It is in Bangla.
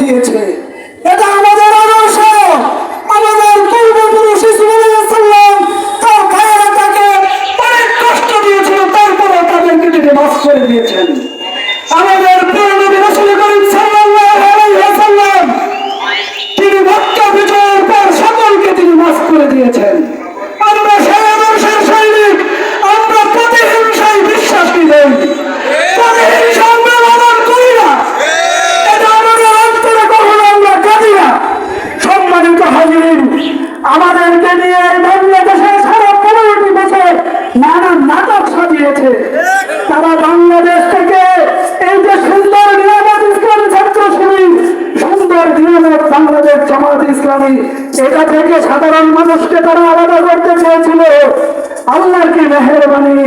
দিয়েছে। এটা আমাদের আদর্শ। আমাদের পূর্বপুরুষ ইসমাইলাম তার ভাইয়েরা তাকে অনেক কষ্ট দিয়েছিল তারপরে তাদেরকে তিনি মাফ করে দিয়েছেন। আমাদেরকে নিয়ে সারা পনেরোটি বছর নানান নাটক সাজিয়েছে। তারা বাংলাদেশ থেকে এই যে সুন্দর নিরাপদ ইসলামী ছাত্র শিবির সুন্দর নিরাপদ বাংলাদেশ জামাত ইসলামী, এটা থেকে সাধারণ মানুষকে তারা আলাদা করতে চেয়েছিল। আল্লাহর কি মেহরবানি?